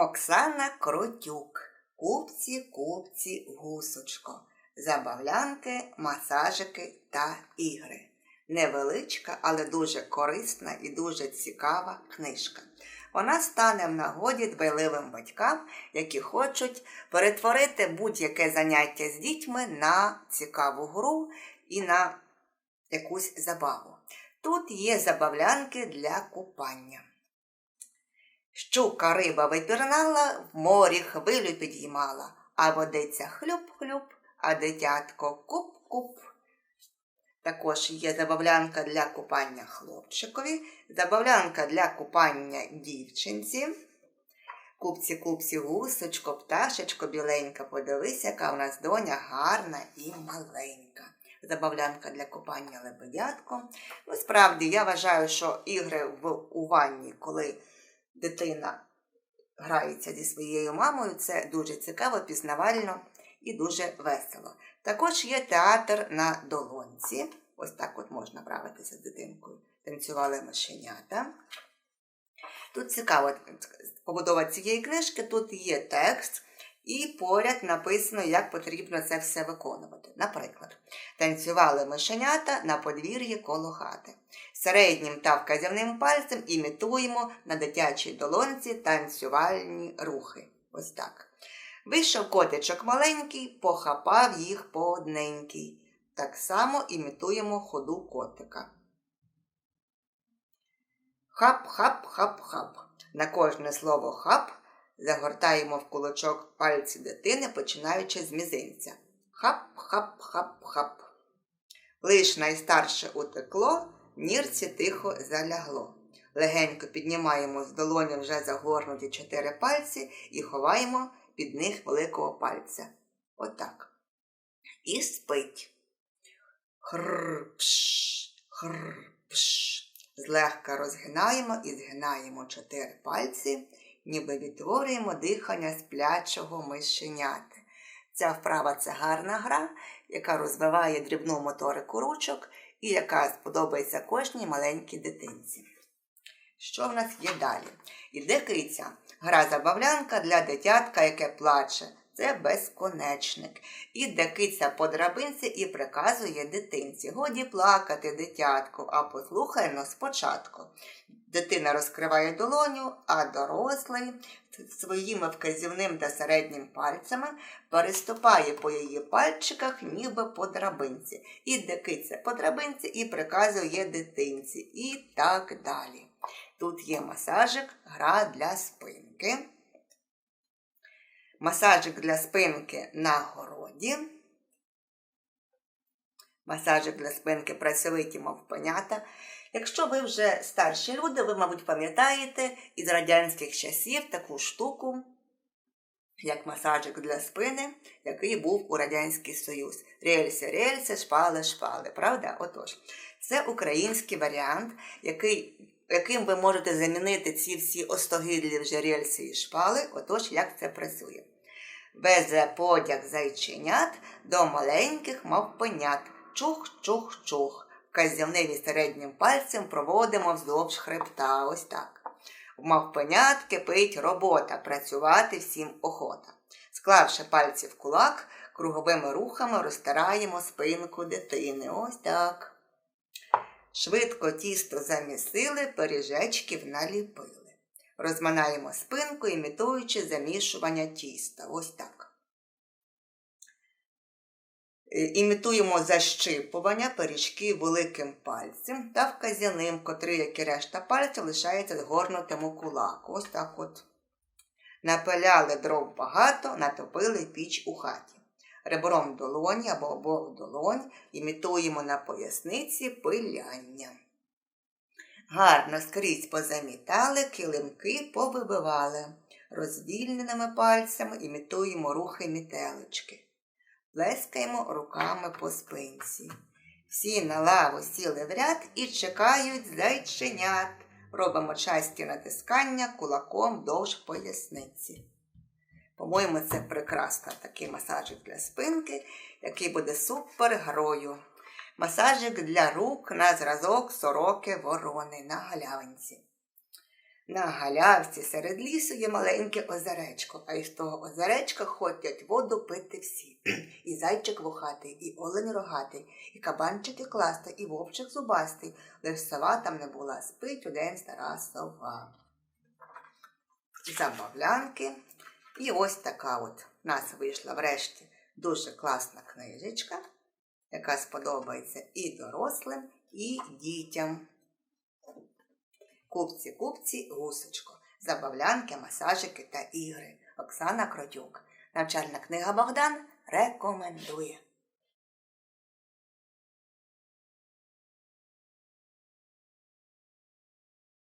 Оксана Кротюк. Купці, купці, гусочко. Забавлянки, масажики та ігри. Невеличка, але дуже корисна і дуже цікава книжка. Вона стане в нагоді дбайливим батькам, які хочуть перетворити будь-яке заняття з дітьми на цікаву гру і на якусь забаву. Тут є забавлянки для купання. Щука риба випірнала, в морі хвилю підіймала, а водиця хлюп-хлюп, а дитятко куп-куп. Також є забавлянка для купання хлопчикові, забавлянка для купання дівчинці. Купці, купці, гусочко, пташечко біленька, подивись, яка у нас доня гарна і маленька. Забавлянка для купання лебедятком. Ну, справді, я вважаю, що ігри в у ванні, коли дитина грається зі своєю мамою, це дуже цікаво, пізнавально і дуже весело. Також є театр на долонці. Ось так от можна бравитися з дитинкою. Танцювали мишенята. Тут цікаво побудова цієї книжки, тут є текст, і поряд написано, як потрібно це все виконувати. Наприклад, танцювали мишенята на подвір'ї коло хати. Середнім та вказівним пальцем імітуємо на дитячій долонці танцювальні рухи. Ось так. Вийшов котичок маленький, похапав їх по одненький. Так само імітуємо ходу котика. Хап-хап-хап-хап. На кожне слово хап загортаємо в кулачок пальці дитини, починаючи з мізинця. Хап-хап-хап-хап. Лиш найстарше утекло, нірці тихо залягло. Легенько піднімаємо з долоні вже загорнуті чотири пальці і ховаємо під них великого пальця. Отак. І спить. Хрпш, хрпш. Злегка розгинаємо і згинаємо чотири пальці, ніби відтворюємо дихання сплячого мишеняти. Ця вправа це гарна гра, яка розвиває дрібну моторику ручок і яка сподобається кожній маленькій дитинці. Що в нас є далі? Іде криця. Гра забавлянка для дитятка, яке плаче. Це безконечник. Іде киця по драбинці і приказує дитинці. Годі плакати, дитятку, а послухай но спочатку. Дитина розкриває долоню, а дорослий своїми вказівним та середнім пальцями переступає по її пальчиках, ніби по драбинці. Іде киця по драбинці і приказує дитинці. І так далі. Тут є масажик, гра для спинки. Масажик для спинки на городі. Масажик для спинки працьовиті мовпенята. Якщо ви вже старші люди, ви, мабуть, пам'ятаєте із радянських часів таку штуку, як масажик для спини, який був у Радянський Союз. Рельси, рельси, шпали, шпали. Правда? Отож, це український варіант, який яким ви можете замінити ці всі остогидлі вже рельси і шпали, отож, як це працює. Везе подяг зайченят до маленьких мавпенят. Чух-чух-чух. Казівним і середнім пальцем проводимо вздовж хребта. Ось так. В мавпенят кипить робота, працювати всім охота. Склавши пальці в кулак, круговими рухами розтираємо спинку дитини. Ось так. Швидко тісто замісили, пиріжечків наліпили. Розминаємо спинку, імітуючи замішування тіста. Ось так. Е, імітуємо защипування пиріжки великим пальцем та вказяним, котрий, як і решта пальців, лишається згорнутим у кулаку. Ось так от. Напиляли дров багато, натопили піч у хаті ребром долоні або обох долонь імітуємо на поясниці пиляння. Гарно скрізь позамітали, килимки повибивали. Розвільненими пальцями імітуємо рухи мітелечки. Плескаємо руками по спинці. Всі на лаву сіли в ряд і чекають зайченят. Робимо часті натискання кулаком довж поясниці. По-моєму, це прекрасно такий масажик для спинки, який буде супер грою. Масажик для рук на зразок сороки ворони на галявинці. На галявці серед лісу є маленьке озеречко, а із того озеречка ходять воду пити всі. І зайчик вухатий, і олень рогатий, і кабанчик і кластий, і вовчик зубастий. Лиш сова там не була, спить удень стара сова. Забавлянки. І ось така от в нас вийшла врешті дуже класна книжечка, яка сподобається і дорослим, і дітям. Купці, купці, гусочко, забавлянки, масажики та ігри. Оксана Кротюк. Навчальна книга Богдан рекомендує.